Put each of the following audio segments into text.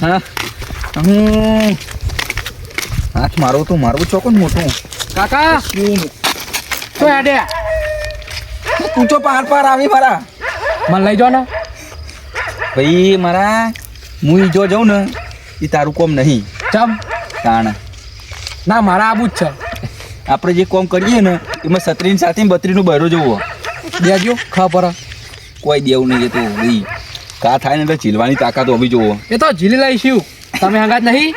હા. હું હાથ મારો તો મારવું ચોકો ને મોટું? કાકા! તો હેડે? તું તો પાર પાર આવી મારા. મને લઈ જાઓ ને. ભાઈ મારા હું જો જાઉં ને એ તારું કોમ નહીં. ચમ. તાણ. ના મારા આબુ જ છે. આપણે જે કોમ કરીએ ને એમાં સત્રીની સાથે બત્રીનું બહેરો જોવો. દેજો ખબર કોઈ દેવું નહીં તો ભાઈ. કા થાય ને તો ઝીલવાની તાકાત હોવી જોવો. એ તો ઝીલી લઈશું. તમે હંગાત નહીં?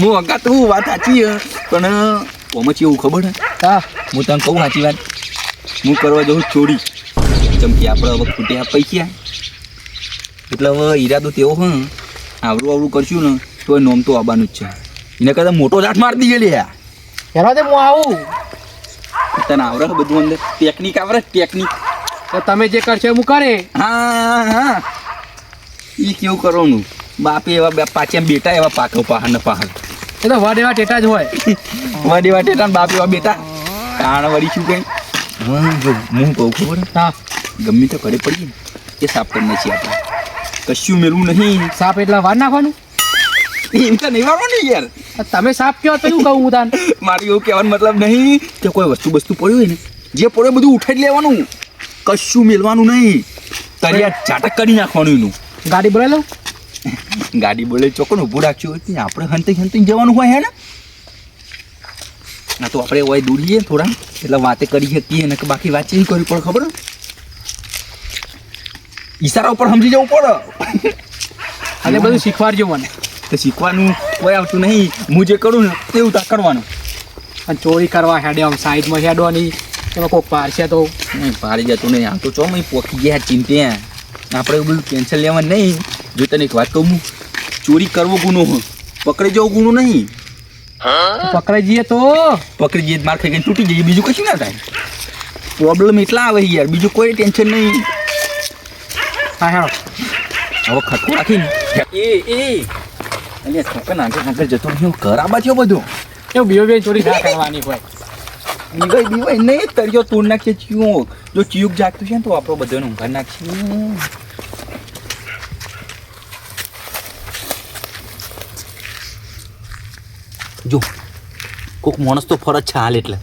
હું હંગાત હું વાત સાચી હે. પણ ઓમાં એવું ખબર હે? હા. તને કહું સાચી વાત. હું કરવા જાઉં ચોરી જેમ કે આપણે હવે ખૂટ્યા પૈસા એટલે હવે ઈરાદો તેવો હ. આવડું આવડું કરશું ને તો એ નોમ તો આવવાનું જ છે. એને કદાચ મોટો જાત મારી દઈએ લે હેરો તે હું આવું. તને આવડે બધું અંદર? ટેકનિક આવડે ટેકનિક તો તમે જે કરશો એવું કરે. હા હા. એ કેવું કરવાનું? બાપી એવા બે પાછા બેટા એવા પાકો પહાડ ને પહાડ. એ તો વડ એવા ટેટા જ હોય. વડ એવા ટેટા ને બાપ એવા બેટા તાણ વળી શું કઈ? હું હું કહું ખબર? હા. ગમે તો ઘરે પડીએ એ સાફ કરી નાખીએ આપણે કશું મેળવું નહીં. સાપ એટલા વાર નાખવાનું? એમ તો નહીં વાળો ને યાર. તમે સાપ કયો તો શું કહું હું તાન? મારું એવું કહેવાનું મતલબ નહીં કે કોઈ વસ્તુ વસ્તુ પડ્યું હોય ને જે પડ્યું બધું ઉઠાઈ લેવાનું. કશું મેળવાનું નહીં. તરિયા ચાટક કરી નાખવાનું એનું. ગાડી બોલાવી લો. ગાડી બોલે ચોકન ઊભું રાખ્યું હોય આપણે હંતી હંતી જવાનું હોય હે ને? ના તો આપણે હોય દૂરીએ થોડા એટલે વાતે કરી શકીએ ને કે બાકી વાત ચેવી કરવી પડે ખબર? ઈશારા ઉપર સમજી જવું પડે. અને બધું શીખવાડજો મને. તો શીખવાનું કોઈ આવતું નહીં. હું જે કરું ને તેવું તા કરવાનું. અને ચોરી કરવા હેડે આમ સાઈડમાં હેડવાની. એમાં કોક પારશે તો નહીં પાડી જતું નહીં. આમ તો ચો મય પોકી ગયા ચિંતે. આપણે એવું બધું ટેન્શન લેવાનું નહીં. જો તને એક વાત કહું ચોરી કરવો ગુનો પકડી જવો ગુનો નહીં. પકડાઈ જઈએ તો? પકડી જઈએ માર ખાઈ ગઈને તૂટી જઈએ બીજું કશું ના થાય. પ્રોબ્લેમ એટલા આવે યાર બીજું કોઈ ટેન્શન નહીં. હા હા. હવે ખટકો રાખીને. એ એ. એટલે ખટકો નાખે નાખે જતો રહ્યો ઘર આબા થયો બધો. એવું બીજો બે ચોરી ના કરવાની હોય બીવાય બીવાય નહીં તળિયો તોડ નાખીએ ચિયો. જો ચીયુક જાગતું છે ને તો આપણો બધાને ઊંઘાડ નાખીએ. જો કોક માણસ તો ફરજ છે હાલ એટલે.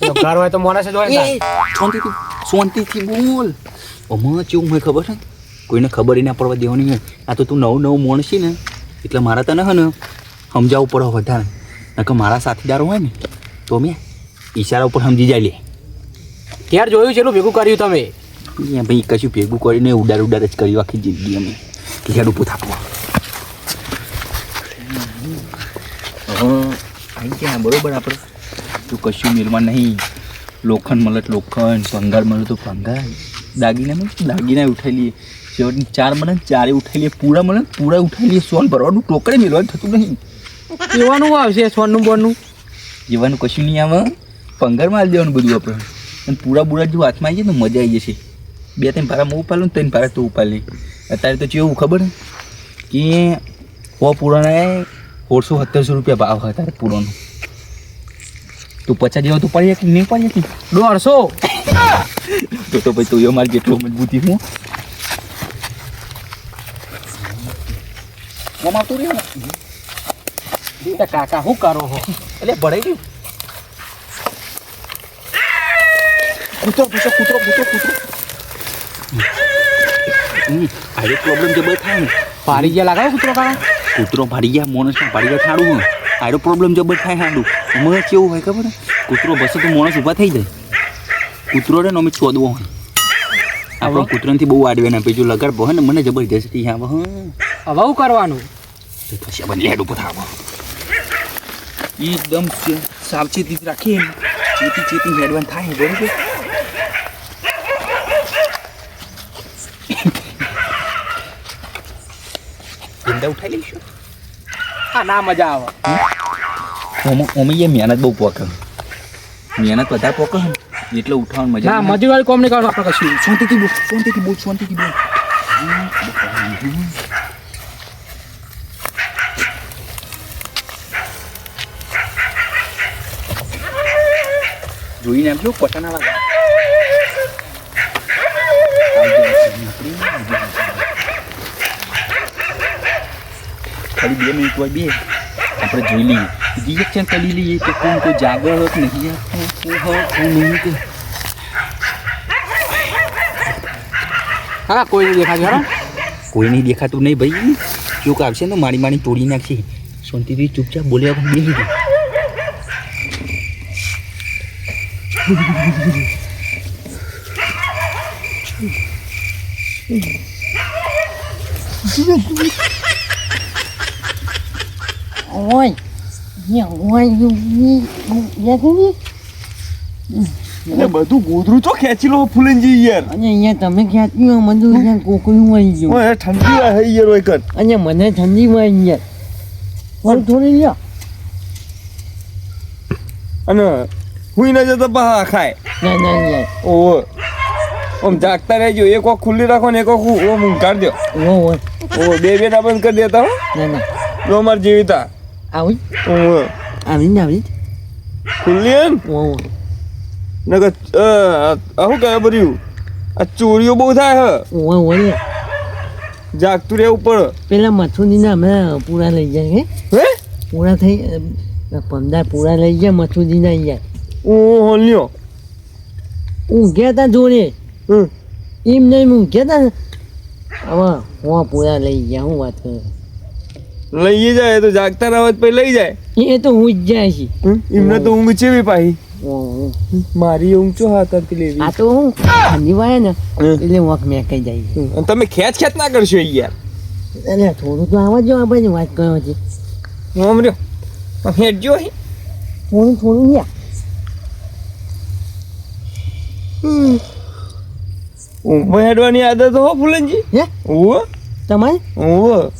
તો ઘર હોય તો માણસ જ હોય ને તાન. શાંતિથી બોલ. હમણાં કેવું હોય ખબર છે કોઈને ખબર ના પડવા દેવાની હોય. આ તો તું નવું નવું માણસ છે ને એટલે મારા તને હે ને સમજાવવું પડે વધારે. નકર મારા સાથીદારો હોય ને તો મેં ઈશારા ઉપર સમજી જાય લે. ઘેર જોયું છે એટલું ભેગું કર્યું તમે? અહીંયા ભાઈ કશું ભેગું કરીને ઉડાર ઉડાર જ કરી આખી જિંદગી અમે. ઘેર ઊભું થાકવા હવે આવી ગયા બરોબર આપણે. તું કશું નિર્માણ નહીં. લોખંડ મળે તો લોખંડ ભંગાર મળે તો ભંગાર. દાગીના મળે તો દાગીના ઉઠાઈ લઈએ. છેવટની ચાર મળે ને ચારે ઉઠાઈ લઈએ. પૂરા મળે પૂરા ઉઠાઈ લઈએ. સોન ભરવાનું ટોકરે મેળવાનું થતું નહીં. એવાનું આવશે સોનનું બોનનું. જીવાનું કશું નહીં આવે. પંગારમાં મારી દેવાનું બધું આપણે. અને પૂરા બુરા જો હાથમાં આવી જાય ને મજા આવી જશે. બે ત્રણ ભારા હું ઉપાડું ને ત્રણ ભારા તું ઉપાડી અત્યારે તો કેવું ખબર? કે સો પૂરાને સોળસો સત્તરસો રૂપિયા ભાવ હતા પૂરોનો તું પચાસ જેવા તું પાડી શકી નહીં પાડી શકી દોઢસો. તો તો ભાઈ તું એ મારી જેટલો મજબૂતી હું. આવતું રહ્યું ને? કાકા શું કરો હો? એટલે ભરાઈ ગયું. કૂતરો પૂછો કૂતરો પૂછો કૂતરો આજે પ્રોબ્લેમ જબર થાય. પારી ગયા લાગાવ કૂતરો કાકા કૂતરો ભાડી ગયા માણસમાં પાડી ગયા થાડું હોય આડો પ્રોબ્લેમ જબર થાય હાડું. મને કેવું હોય ખબર ને કૂતરો બસો તો માણસ ઊભા થઈ જાય. કૂતરો રે ને અમે ચોદવો હોય. આપણો કૂતરાથી બહુ આડવે ના પેજો લગાડ બહે ને? મને જબરજસ્તી આવે હા. હવે શું કરવાનું? પછી આપણે લેડ ઉપર થાવો એકદમ સાવચેતી રાખીએ ચેતી ચેતી હેડવાન થાય બરોબર? ઈંડા ઉઠાઈ લઈશું હા ના મજા આવે. ઓમે એ મહેનત બહુ પોકે મહેનત વધારે પોકે એટલે ઉઠાવવાની મજા ના મજૂરી વાળી કોમ નહીં કરવાનું આપણે કશું. શાંતિથી બોલ શાંતિથી બોલ શાંતિથી બોલ. જોઈને એમ જો ના લાગે ખાલી બે મિનિટ હોય બે. આપણે જોઈ લઈએ. રિએક્શન કરી લઈએ કે કોણ કોઈ જાગર કે નહીં. કોણ નહીં કે હા કોઈ નહીં દેખાતું કોઈ નહીં દેખાતું નહીં ભાઈ. ચોક આવશે ને મારી મારી તોડી નાખશે. શાંતિથી ચૂપચાપ બોલ્યા પણ બેસી જાય Ôi, nhiều nhiều thế એટલે બધું ગોદરું તો ખેંચી લો ફૂલનજી યાર. અહીંયા તમે ખ્યાતિમાં બધું અહીંયા કોકરું હોય ગયું ઓય ઠંડી આ યાર ઓય કર. અહીંયા મને ઠંડી હોય યાર. થોડું થોડી લ્યો. અને હુઈ ન જતો બહા ખાય. ના ના ના ઓહો ઓમ જાગતા રહેજો એક વાર ખુલ્લી રાખો ને એક વાર ઓમ ઊંઘાડ દો ઓ ઓ બે બે બંધ કરી દેતા હો. ના ના. લો અમાર જીવિતા. આવી oui. આવી ને આવી ખુલ્લી હે ને ઓ નકર આવું કહેવાય બધું આ ચોરીઓ બહુ થાય હે ઓ ઓ લે જાગતું રહે ઉપર પેલા મથુરીના અમે પૂરા લઈ જાય હે હે પૂરા થઈ પમદાર પૂરા લઈ ગયા મથુરીના અહીંયા ઓહો લ્યો ઊંઘ્યા તા જોડે એમ નહીં ઊંઘ્યા તા ને હવે હું પૂરા લઈ ગયા હું વાત કરું લઈ જાય તો જાગતા ના પછી લઈ જાય. એ તો હું જ જાય છે? એમને તો ઊંઘ ચેવી પાહી? ઓ, ઓ. મારી ઊંઘ ચો હાથ હતી લેવી? આ તો હું ઠંડી વાય ને એટલે વોક મેં કઈ જાય અને તમે ખેંચ ખેંચ ના કરશો યાર. અરે થોડું તો આવા જો આપણે વાત કરો છે. આમ રહ્યો. તમે હેઠજો અહીં. થોડું થોડું યાર ઊંઘમાં હેડવાની આદત હો ફૂલનજી. હે? ઓ તમારે? ઓવો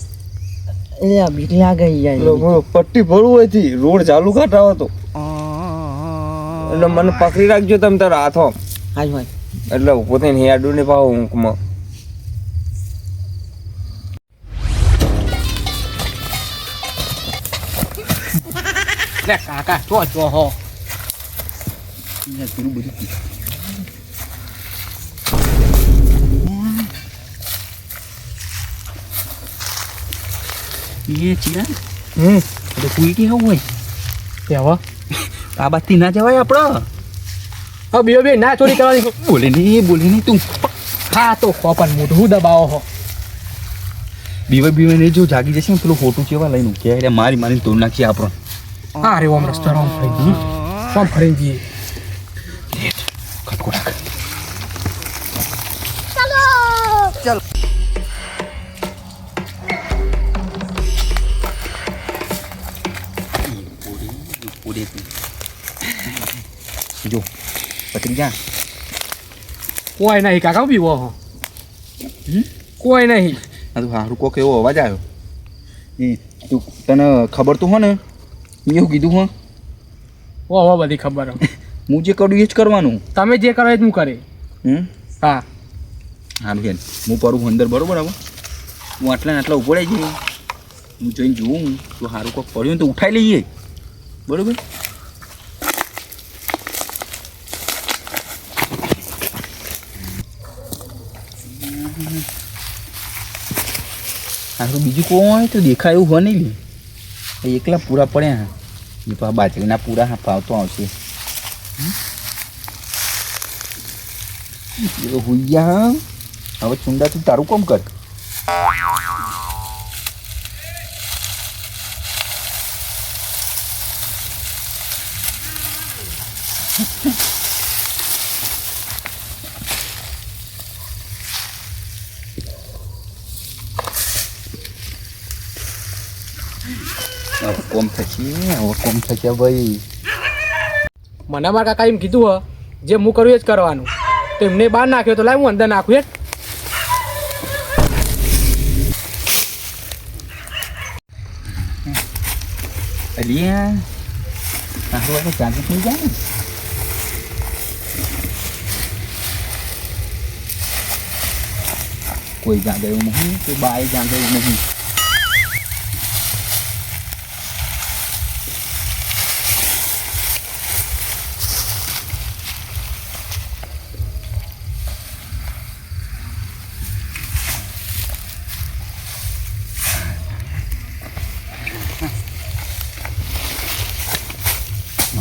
એટલે આ બીક લાગે જાય એટલે પટ્ટી ભરવું હોયથી રોડ ચાલુ કાઢાવો તો. એટલે મને પકડી રાખજો તમે તારા હાથો. હાજ ભાઈ એટલે પોતે થઈને હેડું ને પાવ ઊંઘમાં લે કાકા ચો ચો હો. બધું એ ચીરા હમ તો કુઈ કે હોય તે આ બાજથી ના જવાય આપણો હવે બે બે ના ચોરી કરવાની બોલે નહીં બોલે નહીં તું હા તો ખો પણ મોઢું દબાવો હો બીવે બીવે નહીં જો જાગી જશે ને પેલું ફોટું કેવા લઈને કે એટલે મારી મારી તોડ નાખીએ આપણો હા રે ઓમ રસ્તો ઓમ ફરી જઈએ ઓમ ફરી જઈએ ખટકો રાખ ચાલો જો પતરી જા કોઈ નહીં કાકા બીવો હો કોઈ નહીં આ તો હારું કોક એવો અવાજ આવ્યો એ તું તને ખબર તો હો ને મેં એવું કીધું હો ઓ હો બધી ખબર હો હું જે કરું એ જ કરવાનું તમે જે કરો એ જ હું કરે હમ હા હારું બેન હું પરું અંદર બરોબર હવે હું આટલા ને આટલા ઊભો રહી જઈએ હું જોઈને જોઉં તો સારું કોક પડ્યું તો ઉઠાઈ લઈએ બરોબર હારું બીજું કોણ હોય તો દેખાય એવું હોય નહીં લે એકલા પૂરા પડ્યા એ પા બાજરીના પૂરા હા ફાવતો આવશે. હુઈયા હવે ચુંડા તું તારું કોમ કર હવે કોમ થશે હવે ભાઈ. મને મારા કાકા એમ કીધું હો જે હું કરું એ જ કરવાનું. તો એમને બહાર નાખ્યો તો લાવ હું અંદર નાખું એ અલિયા આખું આપણે ચાંદી થઈ જાય ને? કોઈ જાગે એવું નહીં કોઈ બાય જાગે એવું નહીં.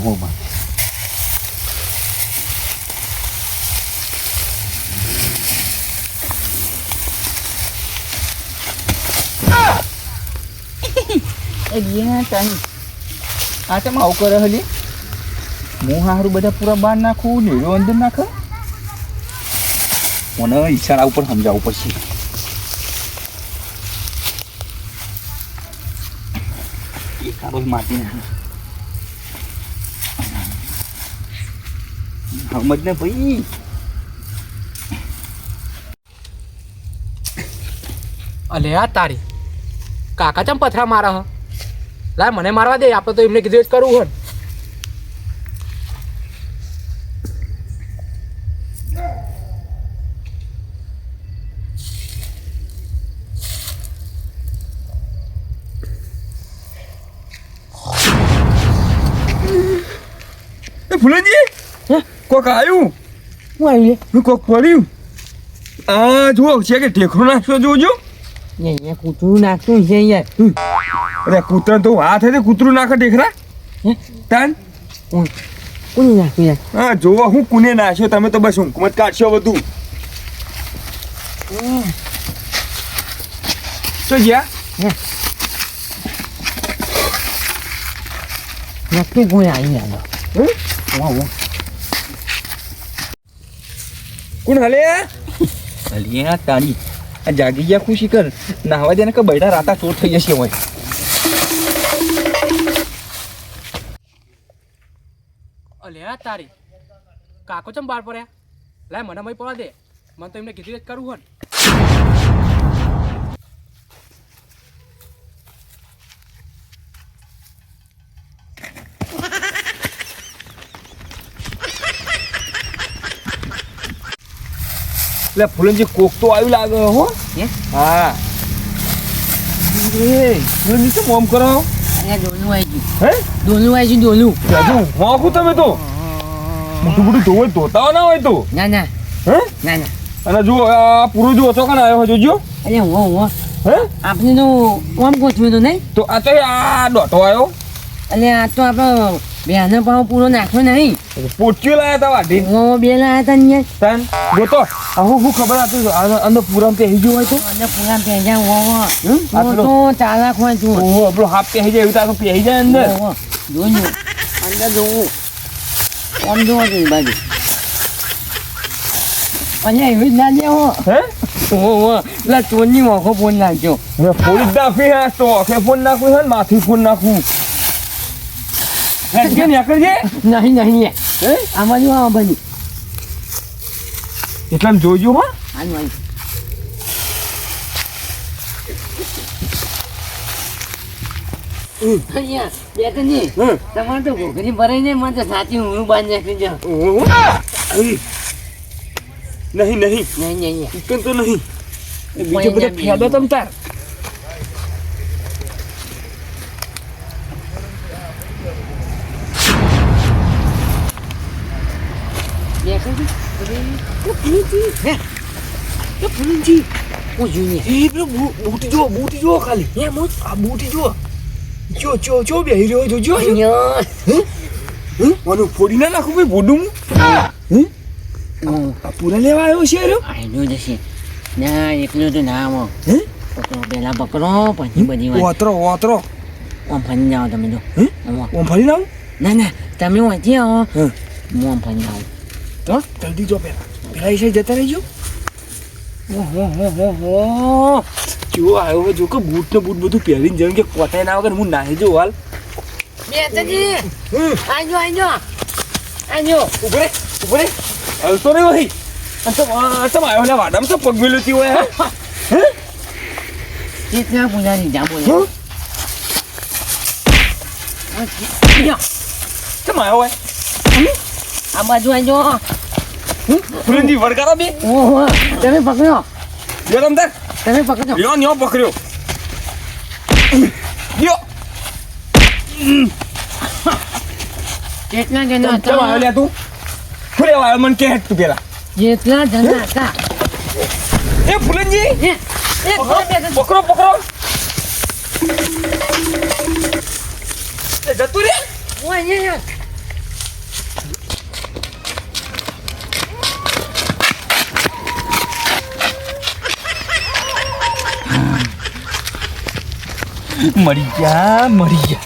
હોમાં ગયા તાની આ તમે હલી? હું હારું બધા પૂરા બહાર નાખું નીડો અંદર મને ઈશારા ઉપર સમજાવવું પડશે. માટી નાખે. સમજ ને ભાઈ. અલે આ તારી. કાકા ચમ પથરા મારા હ? લાય મને મારવા દે, આપણે તો એમને કીધું જ કરવું હોય ને. એ ફૂલનજી કોક આવ્યું? હું આવી હું કોક પડ્યું આ જુઓ છે કે ઢેખરો નાખ્યો જોજો અહીંયા કૂતરું નાખતું છે યાર અરે કૂતરા તો હાથ હતી કૂતરું નાખે હે? તાન? કોણ? નાખ્યું હા જોવા હું કુને નાખ્યો? તમે તો બસ હુકુમત કાઢશો બધું. તો ગયા? નક્કી કોઈ આવી યાર વાહ. કોણ હાલે? હલે આ તારી આ જાગી ગયા ખુશી કર. નાહવા દે ને કે બૈઠા રાતા ચોર થઈ જશે હોય. અલે આ તારી. કાકો ચમ બહાર પડ્યા? લાય મને મય પડવા દે. મને તો એમને કીધું જ કરવું હોય એટલે ફૂલનજી કોક તો આવ્યું લાગે હો. હે? એ ફૂલનજી શું મોમ કરો? ડોલું આવી ગયું. હે? ડોલું આવી ગયું ડોલું જાજુ તમે તો? મોટું મોટું ધોવે ધોતા ના હોય તો? ના ના. હે? ના ના. અને જો આ પૂરો જો ઓછો કાન આવ્યો જોજો. અરે હો હો. હે? આપણે તો ઓમ ગોઠવ્યું તો નહીં? તો આ તો આ ડોટો આવ્યો. એટલે આ તો આપણે બેનો ભાવ પૂરો નાખ્યો નહીં. પોચ્યો લાયા તા વાઢી. ઓ બે લાયા હતા ને તાન ગોતો. હું હું ખબર હતું આ અંદર પહેરી ગયો હોય તો. અને પૂરા પહેર્યા હો હો ઓ તો ચાલાક હોય તું ઓહો આપણો હાફ પહેરી જાય એવું તારું પહેરી જાય અંદર. ઓહો, જોયું અંદર જોવું. આમ જોવો તો બાજુ? અહીંયા એવી જ ના દે હે? ઓહો ઓહો. ચોરની મોખો ફોન નાખ્યો. ફોડી જ નાખી હે તો ફોન નાખું છે ને માથી ફોન નાખું. નહીં નહીં. હે? આમાં જો આ બાજુ એટલે જોજો હો. આનું આવી. તમારે તો ઘોઘરી ભરાઈ ને મને તો સાચી હું બાંધ નાખી જાઉં નહીં નહીં. નહીં નહીં. તો નહીં. બીજું બધું ફેદો તમ તાર બે તો નહીં. તો ફૂલજી. હે? તો પુલનજી ઓ જોઈએ એ પેલો બૂટી જો બૂટી જો ખાલી હે મોત આ બૂટી જો જો જો જો બે રહ્યો જોજો અહીંયા મને ફોડી ના નાખું ભાઈ બોડું હું હું પૂરા લેવા આવ્યો છે રે આયલો જશે ના એકલો તો ના મો હે પકડો પેલા પકડો પછી બધી વાત ઓતરો ઓતરો ઓમ ફરી જાઓ તમે તો હે? આમ. ઓમ ફરી ના ના તમે વાંચી આવો હે. હું આમ ફરી આવું તો જલ્દી જો પેલા પેલા ઈશાઈ જતા રહીજો. જો આવ્યો જો કે બૂટ ને બૂટ બધું પહેરીને જેમ કે પોતાય ના વગર હું નાહી જો હાલ. હમ. આજો આજો. આજો. ઉભરે ઉભરે. હલતો નહીં ભાઈ અસમ આવ્યો ને વાડામાં તો પગ મેલુતી હોય હે. કેટલા પૂજાની જા બોલે? કેમ આવ્યો હોય આ બાજુ આજો. ફૂલનજી વડકારો બે. ઓહો તમે પકડો લ્યો તમ તાર તમે પકડો લ્યો ન્યો પકડ્યો. લ્યો. કેટલા જણા કેમ આવ્યો હતા? લે તું? લેવા આવ્યો મને કે તું પેલા. જેટલા જણા હતા. એ ફૂલનજી? પકડો પકડો જતું રે? ઓય અહીંયા. મરી ગયા મરી ગયા.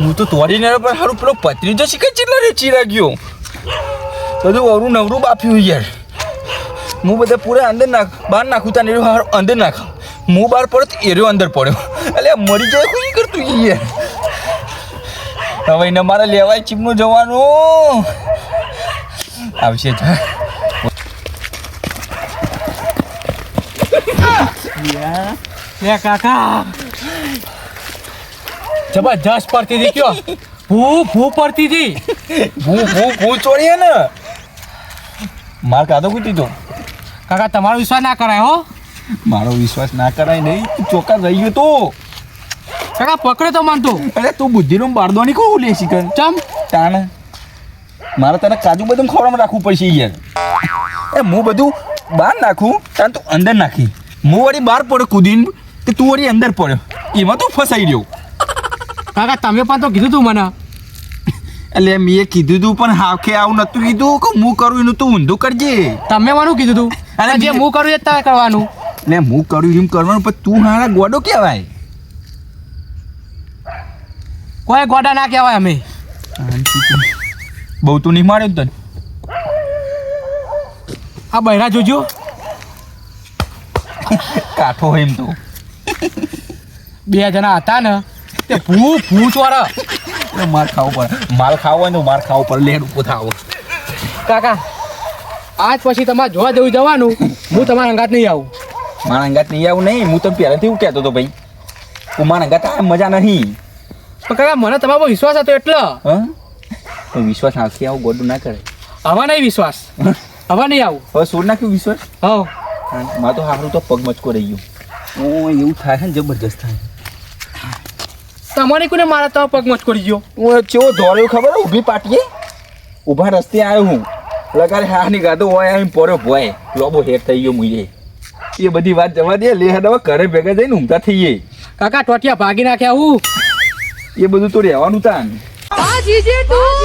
હું તો તોડીને આવ્યો પણ સારું પેલો પતરી તો શીખે ચીલા રે ચીરા ગયો બધું અવરું નવરું બાપ્યું યાર. હું બધા પૂરા અંદર નાખ, બહાર નાખું તાને એરો અંદર નાખ. હું બહાર પડ્યો એરો અંદર પડ્યો. એટલે મરી જાય કોઈ કરતું યાર. હવે એને મારે લેવાય ચીમનું જવાનું. આવશે જા. લે કાકા. જબરજસ્ત પડતી હતી કયો? ભૂ ભૂ પડતી હતી. ભૂ હું હું ચોરીએ ને? માર કાતો કૂટી તો કાકા તમારો વિશ્વાસ ના કરાય હો. મારો વિશ્વાસ ના કરાય નહીં. ચોક્કસ રહી ગયો તો. કાકા પકડે તો માનતો અરે તું બુદ્ધિનો બારદોની કોણ લે શીખર? ચમ. તાને મારે તને કાજુ બદામ ખવડાવવામાં રાખવું પડશે યાર. એ હું બધું બહાર નાખું તાન તું અંદર નાખી. હું વળી બહાર પડ્યો કૂદીને તે તું વળી અંદર પડ્યો. એમાં તું ફસાઈ રહ્યો. કાકા તમે પણ તો કીધું તું મને. એટલે મેં કીધું તું પણ હાખે આવું નતું કીધું કે હું કરું એનું તું ઊંધું કરજે. તમે મને કીધું તું? અરે અને જે હું કરું એ તારે કરવાનું. એટલે હું કરું એમ કરવાનું પણ તું હારા ગોડો કહેવાય. કોઈ ગોડા ના કહેવાય અમે. બહુ તું નહીં માર્યો તને. આ બહેરા જોજો. કાઠો એમ તો. બે જણા હતા ને તે ભૂ ભૂ ચોરા. માર ખાવું પડે. માલ ખાવો હોય ને માર ખાવું પડે. લેડ ઊભો થાવો. કાકા આજ પછી તમારે જોવા જેવું જવાનું હું તમારા અંગાત નહીં આવું. મારા અંગાત નહીં આવું નહીં હું તો પહેલાથી એવું કહેતો હતો ભાઈ. હું મારા અંગાત આ મજા નહીં. પણ કાકા મને તમારો પર વિશ્વાસ હતો એટલે. હા? તો વિશ્વાસ નાખી આવું ગોડું ના કરે. હવે નહીં વિશ્વાસ. હવે નહીં આવું. હવે સોડ નાખ્યું વિશ્વાસ? હવ. મારે તો હારું તો પગ મચકો રહી ગયો. ઓ એવું થાય છે ને જબરજસ્ત થાય. તમારે કોને મારા તો પગ મચકો રહી ગયો? હું ચેવો દોડ્યો ખબર ઊભી પાટીએ? ઊભા રસ્તે આવ્યો હું. લગારે હા ની ગાધો હોય એમ પોરો ભોય. લોબો હેર થઈ ગયો મુઈએ એ બધી વાત જવા દે લે હવે ઘરે ભેગા જઈને ઊંઘતા થઈએ કાકા ટોટિયા ભાગી નાખ્યા હું. એ બધું તો રહેવાનું તાન. આ જીજે તું